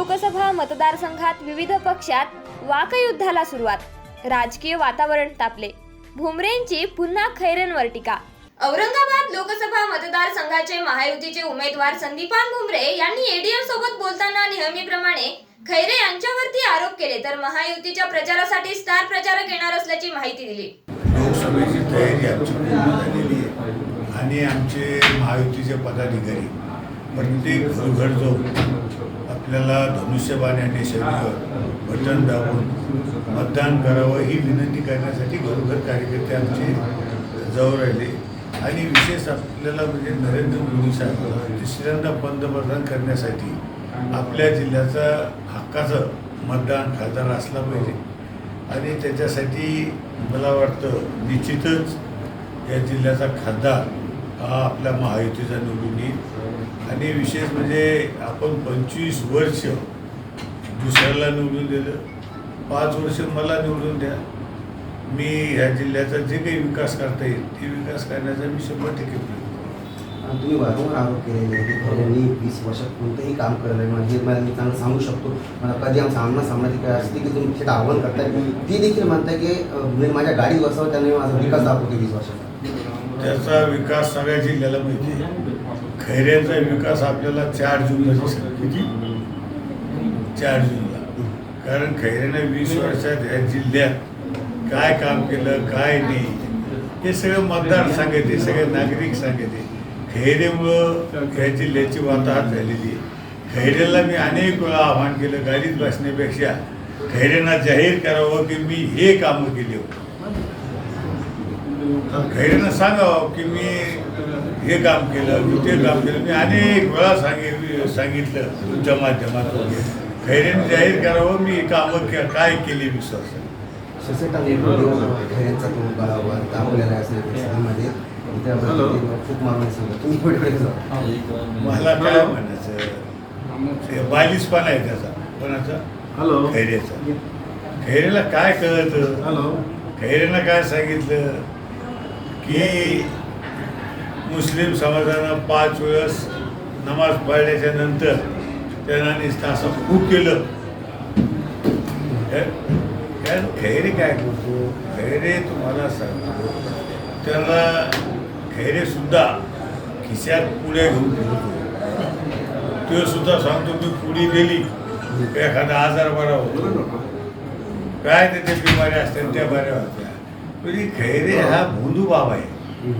लोकसभा मतदारसंघात विविध पक्षात वाकयुद्धाला सुरुवात. राजकीय वातावरण तापले. भुमरेंची पुन्हा खैरेंवर टीका. औरंगाबाद लोकसभा मतदारसंघाचे महायुतीचे उमेदवार संदीपान भुमरे यांनी एडीएम सोबत बोलताना नेहमीप्रमाणे खैरे यांच्यावरती आरोप केले. तर महायुतीच्या प्रचारासाठी स्टार प्रचारक येणार असल्याची माहिती दिली. लोकसभेची तयारी आमची पूर्ण झालेली आहे. आणि आमचे महायुतीचे पदाधिकारी प्रत्येक घरोघर जाऊन आपल्याला धनुष्यबाण आणि शैलीवर बटन दाबून मतदान करावं ही विनंती करण्यासाठी घरोघर कार्यकर्ते आमचे जवळ राहिले. आणि विशेष आपल्याला म्हणजे नरेंद्र मोदी साहेब तिसऱ्यांदा पंतप्रधान करण्यासाठी आपल्या जिल्ह्याचा हक्काचं मतदान खासदार असला पाहिजे. आणि त्याच्यासाठी मला वाटतं निश्चितच या जिल्ह्याचा खासदार हा आपल्या महायुतीचा निवडून येईल. आणि विशेष म्हणजे आपण पंचवीस वर्ष दुसऱ्याला निवडून दिलं. पाच वर्ष मला निवडून द्या. मी ह्या जिल्ह्याचा जे काही विकास करता येईल ते विकास करण्याचा मी शंभर टक्के प्रयत्न आणि तुम्ही वारंवार आरोप केलेले आहे की मी वीस वर्षात कोणतंही काम केलं म्हणजे मला मी चांगलं सांगू शकतो. मला कधी आमचा सामना सामना काय असते की तुम्ही थेट आव्हान करताय? ती देखील म्हणताय की मी म्हणजे माझ्या गाडीत बसावं त्याने माझा विकास दाखवतो वीस वर्षात. त्याचा विकास सगळ्या जिल्ह्याला माहिती आहे. खैऱ्याचा विकास आपल्याला चार जूनला किती? चार जूनला. कारण खैऱ्यानं वीस वर्षात या जिल्ह्यात काय काम केलं काय नाही हे सगळं मतदार सांगते सगळे नागरिक सांगते. खैरेमुळं या जिल्ह्याची वाताहत झालेली आहे. खैरेला मी अनेक वेळा आव्हान केलं गाडीत बसण्यापेक्षा खैरेंना जाहीर करावं की मी हे कामं केली होती. खैरेनं सांगावं की मी हे काम केलं मी ते काम केलं. मी अनेक वेळा सांगितलं सांगितलं तुमच्या माध्यमातून. खैरेने जाहीर करावं मी कामं के- काय केली विश्वास सांगतो मला काय म्हणायचं? ते बालिशपणा आहे त्याचा. कोणाचा? हॅलो खैरेचा खैरेला काय कळतं? हॅलो खैरेनं काय सांगितलं? की मुस्लिम समाजानं पाच वेळेस नमाज पडल्याच्या नंतर त्यांना नुसतं असं खूप केलं. कारण खैरे काय करतो खैरे तुम्हाला सांगतो. त्याला खैरेसुद्धा खिशात पुढे घेऊन ठेवतो तो सुद्धा सांगतो मी पुढी गेली. एखादा आजार बरा होतो. काय त्याच्या बिमाऱ्या असतात त्या बऱ्या होत्या. म्हणजे खैरे हा भोंदू बाबा आहे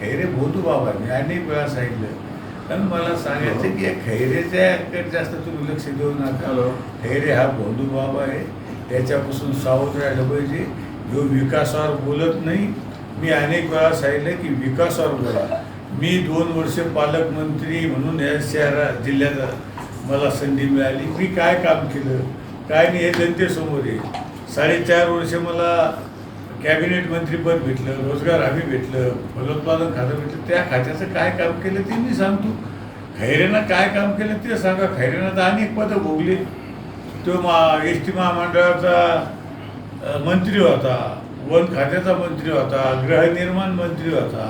खैरे भोंदू बाबा आहे मी अनेक वेळा सांगितलं कारण मला सांगायचं की या खैरेच्याकडे जास्त तुम्ही लक्ष देऊ नका. खैरे हा भोंदू बाबा आहे त्याच्यापासून सावध राहिलं पाहिजे जो विकासावर बोलत नाही मी अनेक वेळा सांगितलं की विकासावर बोला मी दोन वर्ष पालकमंत्री म्हणून या शहरा जिल्ह्यात मला संधी मिळाली मी काय काम केलं काय नाही हे जनतेसमोर आहे साडेचार वर्ष मला कॅबिनेट मंत्रीपद भेटलं रोजगार हमी भेटलं फलोत्पादन खातं भेटलं त्या खात्याचं काय काम केलं ते मी सांगतो. खैरेनं काय काम केलं ते सांगा. खैरेनं तर अनेक पदं भोगली. तो मा एस टी महामंडळाचा मंत्री होता वन खात्याचा मंत्री होता गृहनिर्माण मंत्री होता.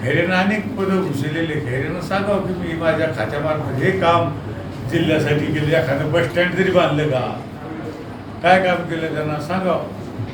खैरेनं अनेक पदं घुसलेले खैरेनं सांगावं की मी माझ्या खात्यामार्फत हे काम जिल्ह्यासाठी केलं. एखादं बस स्टँड जरी बांधलं का? काय काम केलं त्यांना सांगावं?